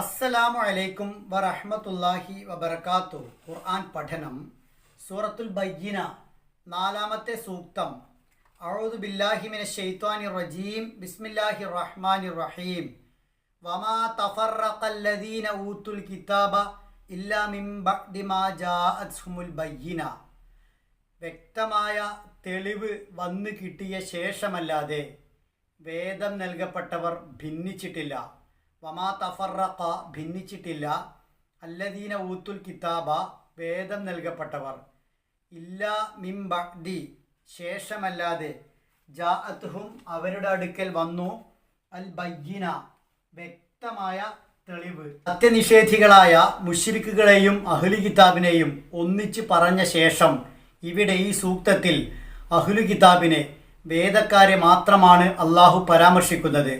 അസ്സലാമു അലൈക്കും വറഹ്മത്തുള്ളാഹി വബറകാത്തു. ഖുർആൻ പഠനം സൂറത്തുൽ ബൈന നാലാമത്തെ സൂക്തം. അഊദു ബില്ലാഹി മിനശ് ശൈത്വാനിർ റജീം ബിസ്മില്ലാഹിർ റഹ്മാനിർ റഹീം. വമാ തഫറഖല്ലദീന ഊത്തുൽ കിതാബ ഇല്ലാ മിൻ ബഅദി മാ ജാഅത്ഹുമുൽ ബൈന വ്യക്തമായ തെളിവ് വന്നു കിട്ടിയ ശേഷമല്ലാതെ വേദം നൽകപ്പെട്ടവർ ഭിന്നിച്ചിട്ടില്ല. വമാ തഫറഖ ഭിന്നിച്ചിട്ടില്ല. അല്ലദീന ഊത്തുൽ കിതാബ വേദം നൽകപ്പെട്ടവർ. ഇല്ല മിംബി ശേഷമല്ലാതെ. ജാഅത്തുഹും അവരുടെ അടുക്കൽ വന്നു. അൽ ബയ്യന വ്യക്തമായ തെളിവ്. സത്യനിഷേധികളായ മുഷിരിക്കുകളെയും അഹ്ലു കിതാബിനെയും ഒന്നിച്ച് പറഞ്ഞ ശേഷം ഇവിടെ ഈ സൂക്തത്തിൽ അഹ്ലു കിതാബിനെ വേദക്കാരെ മാത്രമാണ് അള്ളാഹു പരാമർശിക്കുന്നത്.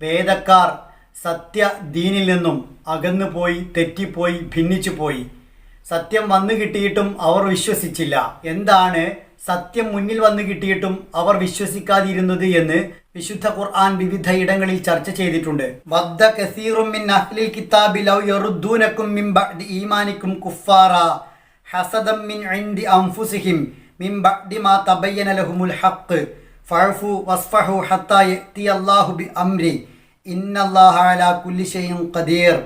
വേദക്കാർ സത്യ ദീനിൽ നിന്നും അകന്നുപോയി തെറ്റിപ്പോയി ഭിന്നിച്ചു പോയി സത്യം വന്നു കിട്ടിയിട്ടും അവർ വിശ്വസിച്ചില്ല. എന്താണ് സത്യം മുന്നിൽ വന്നു കിട്ടിയിട്ടും അവർ വിശ്വസിക്കാതിരുന്നത് എന്ന് വിശുദ്ധ ഖുർആൻ വിവിധ ഇടങ്ങളിൽ ചർച്ച ചെയ്തിട്ടുണ്ട്. വദ്ദ കസീറും മിൻ അഹ്ലിൽ കിതാബി ലൗ യറുദ്ദൂനക്കും മിൻ ബഅദി ഈമാനിക്കും കുഫാറ ഹസദം മിൻ ഇൻദി അൻഫുസിഹിം മിൻ ബഅദി മാ തബയ്യന ലഹുമുൽ ഹഖ്. ഫഅഫു വസ്ഫഹു ഹത്താ യഅതി അല്ലാഹു ബി അംരി. ഇന്നല്ലാഹ അലാ കുല്ലി ഷൈഇൻ ഖദീർ.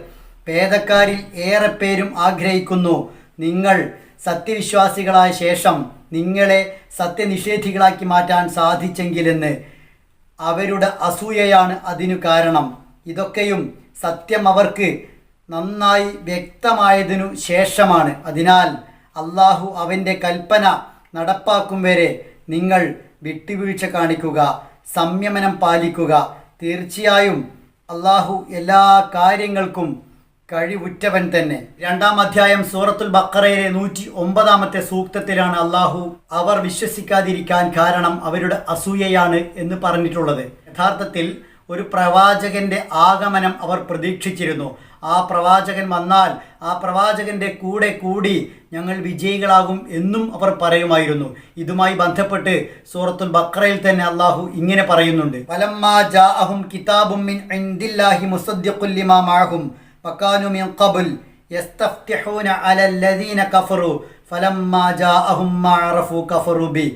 പേദക്കാരിൽ ഏറെ പേരും ആഗ്രഹിക്കുന്നു. നിങ്ങൾ സത്യവിശ്വാസികളായ ശേഷം നിങ്ങളെ സത്യനിഷേധികളാക്കി മാറ്റാൻ സാധിച്ചെങ്കിലെന്ന്. അവരുടെ അസൂയയാണ് അതിനു കാരണം. ഇതൊക്കെയും സത്യം അവർക്ക് നന്നായി വ്യക്തമായതിനു ശേഷമാണ്. അതിനാൽ അള്ളാഹു അവന്റെ കൽപ്പന നടപ്പാക്കും വരെ നിങ്ങൾ വിട്ടുവീഴ്ച കാണിക്കുക സംയമനം പാലിക്കുക തീർച്ചയായും അള്ളാഹു എല്ലാ കാര്യങ്ങൾക്കും കഴിവുറ്റവൻ തന്നെ. രണ്ടാം അധ്യായം സൂറത്തുൽ ബക്കറയിലെ നൂറ്റി ഒമ്പതാമത്തെ സൂക്തത്തിലാണ് അള്ളാഹു അവർ വിശ്വസിക്കാതിരിക്കാൻ കാരണം അവരുടെ അസൂയയാണ് എന്ന് പറഞ്ഞിട്ടുള്ളത്. യഥാർത്ഥത്തിൽ ഒരു പ്രവാചകന്റെ ആഗമനം അവർ പ്രതീക്ഷിച്ചിരുന്നു. ആ പ്രവാചകൻ വന്നാൽ ആ പ്രവാചകന്റെ കൂടെ കൂടി ഞങ്ങൾ വിജയികളാകും എന്നും അവർ പറയുമായിരുന്നു. ഇതുമായി ബന്ധപ്പെട്ട് സൂറത്തുൽ ബക്രയിൽ തന്നെ അള്ളാഹു ഇങ്ങനെ പറയുന്നുണ്ട്. കിതാബും മിൻ ഇൻദില്ലാഹി മഅഹും ഖബൽ യസ്തഫ്തിഹൂന അലല്ലദീന കഫറു കഫറു ബി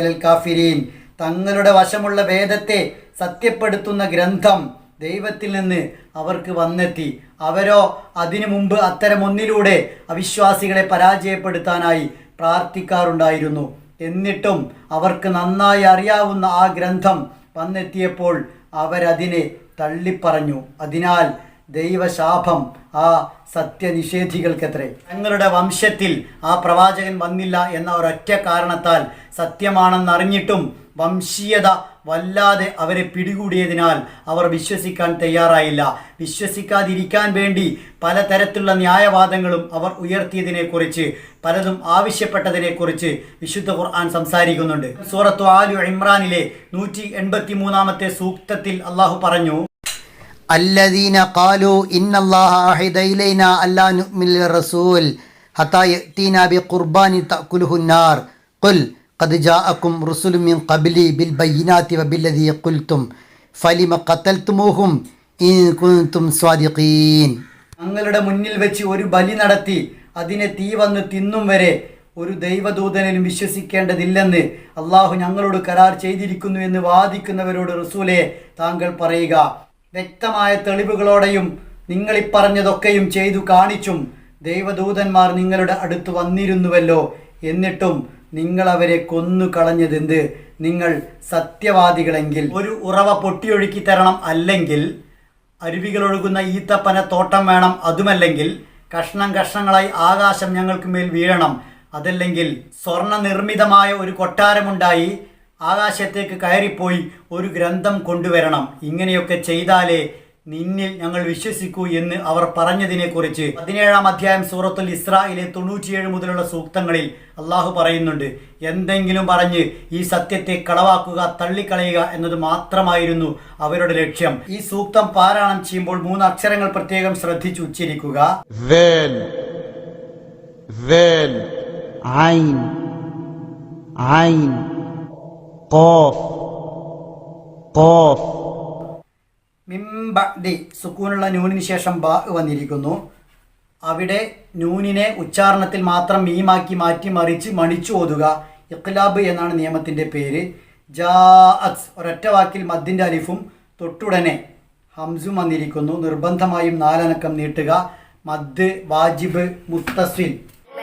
അലൽ കാഫിരീൻ. തങ്ങളുടെ വശമുള്ള വേദത്തെ സത്യപ്പെടുത്തുന്ന ഗ്രന്ഥം ദൈവത്തിൽ നിന്ന് അവർക്ക് വന്നെത്തി. അവരോ അതിനു മുമ്പ് അത്തരം ഒന്നിലൂടെ അവിശ്വാസികളെ പരാജയപ്പെടുത്താനായി പ്രാർത്ഥിക്കാറുണ്ടായിരുന്നു. എന്നിട്ടും അവർക്ക് നന്നായി അറിയാവുന്ന ആ ഗ്രന്ഥം വന്നെത്തിയപ്പോൾ അവരതിനെ തള്ളിപ്പറഞ്ഞു. അതിനാൽ ദൈവശാപം ആ സത്യനിഷേധികൾക്കെത്രേ. തങ്ങളുടെ വംശത്തിൽ ആ പ്രവാചകൻ വന്നില്ല എന്ന ഒരൊറ്റ കാരണത്താൽ സത്യമാണെന്നറിഞ്ഞിട്ടും വംശീയത വല്ലാതെ അവരെ പിടികൂടിയതിനാൽ അവർ വിശ്വസിക്കാൻ തയ്യാറായില്ല. വിശ്വസിക്കാതിരിക്കാൻ വേണ്ടി പലതരത്തിലുള്ള ന്യായവാദങ്ങളും അവർ ഉയർത്തിയതിനെക്കുറിച്ച് പലതും ആവശ്യപ്പെട്ടതിനെക്കുറിച്ച് വിശുദ്ധ ഖുർആൻ സംസാരിക്കുന്നുണ്ട്. സൂറത്തു ആലു ഇമ്രാനിലെ നൂറ്റി എൺപത്തി മൂന്നാമത്തെ സൂക്തത്തിൽ അള്ളാഹു പറഞ്ഞു അല്ലദീന കാലു ഇന്നല്ലാഹിദൈലൈന അല്ലാ നുമിൽ റസൂൽ ഹത്തായീന ബി ഖുർബാനി നാർ. ഖുൽ ഖദ് ജാഅകും റസൂലു മിൻ ഖബ്ലി ബിൽ ബയ്യിനാതി വബില്ലദീ ഖുൽതും. ഫലിമ ഖതൽതുമൂഹും ഇൻ കുൻതും സ്വാദിഖീൻ. തങ്ങളുടെ മുന്നിൽ വെച്ച് ഒരു ബലി നടത്തി അതിനെ തീ വന്ന് തിന്നും വരെ ഒരു ദൈവദൂതനും വിശ്വസിക്കേണ്ടതില്ലെന്ന് അള്ളാഹു ഞങ്ങളോട് കരാർ ചെയ്തിരിക്കുന്നു എന്ന് വാദിക്കുന്നവരോട് റസൂലെ താങ്കൾ പറയുക. വ്യക്തമായ തെളിവുകളോടെയും നിങ്ങളിപ്പറഞ്ഞതൊക്കെയും ചെയ്തു കാണിച്ചും ദൈവദൂതന്മാർ നിങ്ങളുടെ അടുത്ത് വന്നിരുന്നുവല്ലോ. എന്നിട്ടും നിങ്ങൾ അവരെ കൊന്നു കളഞ്ഞതെന്ത്? നിങ്ങൾ സത്യവാദികളെങ്കിൽ. ഒരു ഉറവ പൊട്ടിയൊഴുക്കി തരണം അല്ലെങ്കിൽ അരുവികളൊഴുകുന്ന ഈത്തപ്പന തോട്ടം വേണം അതുമല്ലെങ്കിൽ കഷ്ണം കഷ്ണങ്ങളായി ആകാശം ഞങ്ങൾക്ക് മേൽ വീഴണം. അതല്ലെങ്കിൽ സ്വർണ നിർമ്മിതമായ ഒരു കൊട്ടാരമുണ്ടായി ആകാശത്തേക്ക് കയറിപ്പോയി ഒരു ഗ്രന്ഥം കൊണ്ടുവരണം. ഇങ്ങനെയൊക്കെ ചെയ്താലേ നിന്നിൽ ഞങ്ങൾ വിശ്വസിക്കൂ എന്ന് അവർ പറഞ്ഞതിനെക്കുറിച്ച്. പതിനേഴാം അധ്യായം സൂറത്തുൽ ഇസ്രായിലെ തൊണ്ണൂറ്റിയേഴ് മുതലുള്ള സൂക്തങ്ങളിൽ അള്ളാഹു പറയുന്നുണ്ട് എന്തെങ്കിലും പറഞ്ഞ് ഈ സത്യത്തെ കളവാക്കുക തള്ളിക്കളയുക എന്നത് മാത്രമായിരുന്നു അവരുടെ ലക്ഷ്യം. ഈ സൂക്തം പാരായണം ചെയ്യുമ്പോൾ മൂന്ന് അക്ഷരങ്ങൾ പ്രത്യേകം ശ്രദ്ധിച്ചു ഉച്ചരിക്കുക. ഐൻ ഐൻ قاف قاف മിംബി സുക്കൂനുള്ള നൂനിന് ശേഷം ബ വന്നിരിക്കുന്നു അവിടെ നൂനിനെ ഉച്ചാരണത്തിൽ മാത്രം മീമാക്കി മാറ്റി മറിച്ച് മണിച്ചു ഓതുക ഇഖ്ലാബ് എന്നാണ് നിയമത്തിൻ്റെ പേര് ജാ അക്സ് ഒരൊറ്റ വാക്കിൽ മദ്ദിൻ്റെ അലിഫും തൊട്ടുടനെ ഹംസും വന്നിരിക്കുന്നു നിർബന്ധമായും നാലനക്കം നീട്ടുക മദ് വാജിബ് മുത്തസ്വിൽ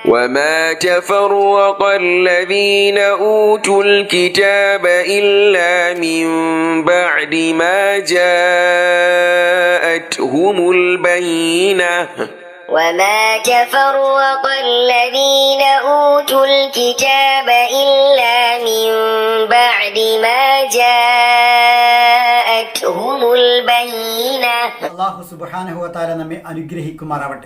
وما تفرق الذين أوتوا الكتاب إلا من بعد ما جاءتهم البينة وما تفرق الذين أوتوا الكتاب إلا من بعد ما جاءتهم البينة الله سبحانه وتعالى نمي أنجره كمارا